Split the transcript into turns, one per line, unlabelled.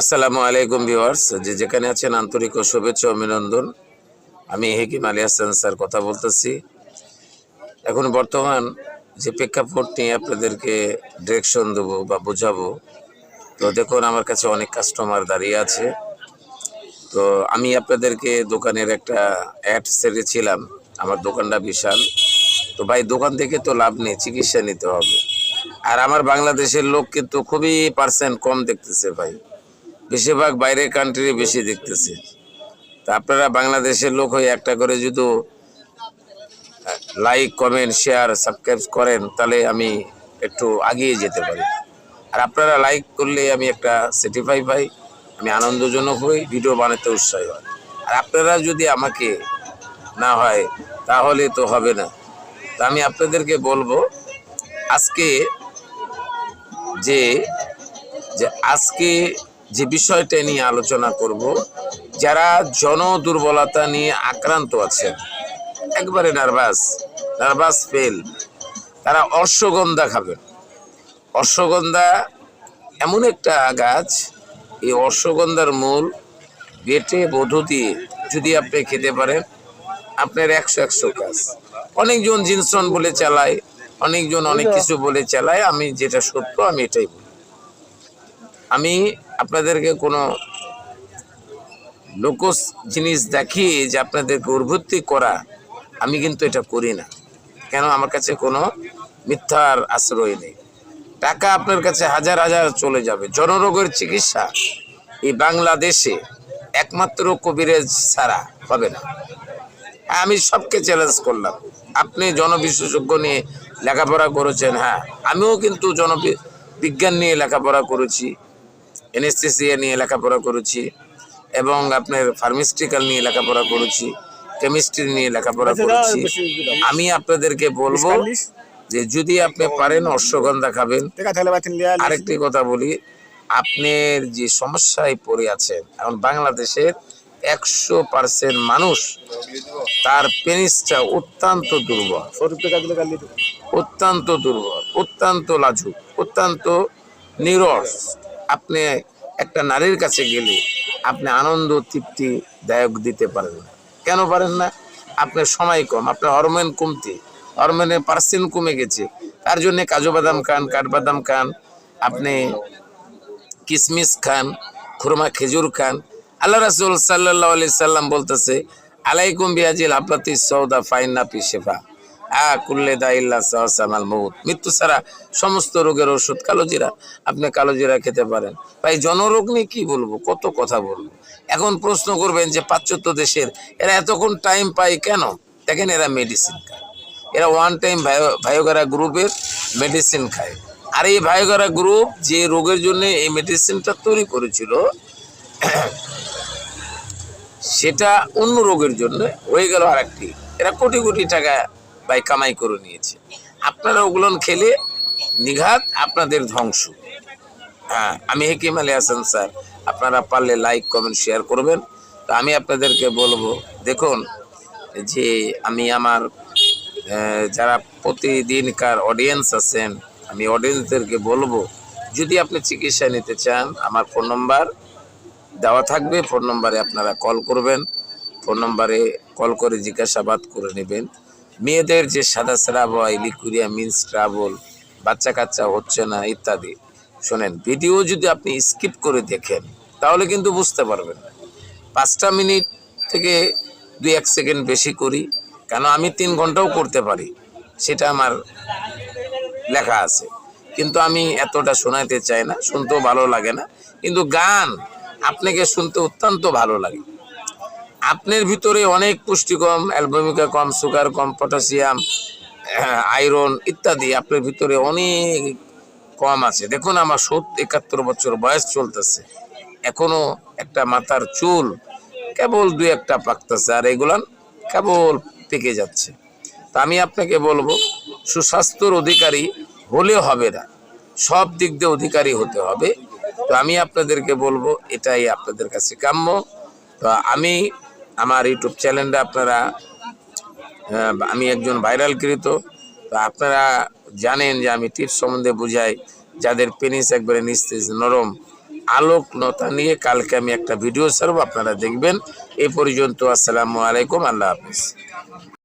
আসসালামু আলাইকুম ভিউয়ার্স, যে যেখানে আছেন, আন্তরিক ও শুভেচ্ছা অভিনন্দন। আমি হেকিম আলী হাসান স্যার, কথা বলতেছি। এখন বর্তমান যে প্রেক্ষাপট নিয়ে আপনাদেরকে ডিরেকশন দেবো বা বোঝাবো, তো দেখুন, আমার কাছে অনেক কাস্টমার দাঁড়িয়ে আছে। তো আমি আপনাদেরকে দোকানের একটা অ্যাড ছেড়েছিলাম আমার দোকানটা বিশাল। তো ভাই, দোকান থেকে তো লাভ নেই, চিকিৎসা নিতে হবে। আর আমার বাংলাদেশের লোক কিন্তু খুবই পার্সেন্ট কম দেখতেছে ভাই। বেশিরভাগ বাইরের কান্ট্রি বেশি দেখতেছে। তা আপনারা বাংলাদেশের লোক হয়ে একটা করে যদি লাইক কমেন্ট শেয়ার সাবস্ক্রাইব করেন, তাহলে আমি একটু আগিয়ে যেতে পারি। আর আপনারা লাইক করলে আমি একটা সার্টিফাই পাই, আমি আনন্দজনক হই ভিডিও বানাতে উৎসাহী হয়। আর আপনারা যদি আমাকে না হয়, তাহলে তো হবে না। তা আমি আপনাদেরকে বলব, আজকে যে যে আজকে যে বিষয়টা নিয়ে আলোচনা করব যারা জন দুর্বলতা নিয়ে আক্রান্ত আছেন একবারে নার্ভাস নার্ভাস ফেল তারা অশ্বগন্ধা খাবেন। অশ্বগন্ধা এমন একটা গাছ এই অশ্বগন্ধার মূল বেটে বধূ দিয়ে যদি আপনি খেতে পারেন আপনার একশো একশো কাজ। অনেকজন জিনসন বলে চালায় অনেকজন অনেক কিছু বলে চালায় আমি যেটা সত্য আমি এটাই বলি। আমি আপনাদেরকে কোনো লোকস জিনিস দেখিয়ে যে আপনাদেরকে উর্বত্তি করা আমি কিন্তু এটা করি না। কেন? আমার কাছে কোনো মিথ্যার আশ্রয় নেই। টাকা আপনার কাছে হাজার হাজার চলে যাবে। জনরোগের চিকিৎসা এই বাংলাদেশে একমাত্র কবিরাজ ছাড়া হবে না। হ্যাঁ, আমি সবকে চ্যালেঞ্জ করলাম। আপনি জনবিশেষজ্ঞ নিয়ে লেখাপড়া করেছেন হ্যাঁ। আমিও কিন্তু জন বিজ্ঞান নিয়ে লেখাপড়া করেছি। এনেস্থেসিয়া নিয়ে লেখাপড়া করেছি এবং আপনার ফার্মিস্টিক্যাল নিয়ে লেখাপড়া করেছি কেমিস্ট্রি নিয়ে লেখাপড়া করেছি। আমি আপনাদেরকে বলব যে যদি আপনি পারেন অশ্বগন্ধা খাবেন। আরেকটি কথা বলি আপনার যে সমস্যায় পড়ে আছেন এখন বাংলাদেশের একশো পার্সেন্ট মানুষ তার পেনিসটা অত্যন্ত দুর্বল। অত্যন্ত দুর্বল অত্যন্ত লাজুক অত্যন্ত নিরস। আপনি একটা নারীর কাছে গেলে আপনি আনন্দ, তৃপ্তি দায়ক দিতে পারেন না। কেন পারেন না? আপনার সময় কম, আপনার হরমোন কমতে হরমোনের পার্সেন্ট কমে গেছে। তার জন্য কাজু বাদাম খান কাঠবাদাম খান, আপনি কিশমিশ খান, খুরমা খেজুর খান। আল্লাহ রাসুল সাল্লাহ আলি সাল্লাম বলতেছে, আলাইকুম বিয়াজিল আপাতি সৌদা ফাইনা পি শেফা। কুল্লে মৌত মৃত্যু ছাড়া সমস্ত রোগের ওষুধ কালোজিরা, আপনি কালোজিরা খেতে পারেন। ভাই, জনরোগ নিয়ে কি বলব? কত কথা বলব। এখন প্রশ্ন করবেন যে পাশ্চাত্য দেশের এরা এতক্ষণ টাইম পায় কেন? দেখেন এরা মেডিসিন খায়। এরা ওয়ান টাইম ভায়োগারা গ্রুপের মেডিসিন খায়। আর এই ভায়োগারা গ্রুপ যে রোগের জন্য এই মেডিসিনটা তৈরি করেছিল, সেটা অন্য রোগের জন্য হয়ে গেল আর একটি এরা কোটি কোটি টাকা বাই কামাই করে নিয়েছে। আপনারা ওগুলো খেলে নিঘাত আপনাদের ধ্বংস। হ্যাঁ আমি হেকিম আলী হাসান স্যার, আপনারা পারলে লাইক কমেন্ট শেয়ার করবেন। তো আমি আপনাদেরকে বলব, দেখুন, যে আমি আমার যারা প্রতিদিনকার অডিয়েন্স আছেন, আমি অডিয়েন্সদেরকে বলব, যদি আপনি চিকিৎসা নিতে চান, আমার ফোন নম্বর দেওয়া থাকবে। ফোন নম্বরে আপনারা কল করবেন। ফোন নম্বরে কল করে জিজ্ঞাসাবাদ করে নেবেন। মেয়েদের যে সাদা স্রাব হয় লিকুরিয়া মিন্স ট্রাবল বাচ্চা কাচ্চা হচ্ছে না, ইত্যাদি। শোনেন ভিডিও যদি আপনি স্কিপ করে দেখেন, তাহলে কিন্তু বুঝতে পারবেন। পাঁচটা মিনিট থেকে দুই এক সেকেন্ড বেশি করি, কেন আমি তিন ঘন্টাও করতে পারি, সেটা আমার লেখা আছে। কিন্তু আমি এতটা শোনাইতে চাই না, শুনতেও ভালো লাগে না। কিন্তু গান, আপনাকে শুনতে অত্যন্ত ভালো লাগে। আপনার ভিতরে অনেক পুষ্টি কম, অ্যালবমিকা কম, সুগার কম, পটাশিয়াম আয়রন ইত্যাদি আপনার ভিতরে অনেক কম আছে। দেখুন আমার সত্তর একাত্তর বছর বয়স চলতেছে। এখনও একটা মাথার চুল কেবল দুই একটা পাকতেছে আর এগুলান কেবল পেকে যাচ্ছে। তা আমি আপনাকে বলব, সুস্বাস্থ্যর অধিকারী হলে হবে না। সব দিক দিয়ে অধিকারী হতে হবে। তো আমি আপনাদেরকে বলব, এটাই আপনাদের কাছে কাম্য। তো আমি আমার ইউটিউব চ্যানেলটা আপনারা আমি একজন ভাইরাল কৃত, তো আপনারা জানেন যে আমি টিপস সম্বন্ধে বুঝাই, যাদের পেনিস একবারে নিস্তেজ, নরম, আলোক নতা নিয়ে কালকে আমি একটা ভিডিও ছাড়বো, আপনারা দেখবেন। এ পর্যন্ত, আসসালামু আলাইকুম, আল্লাহ হাফিজ।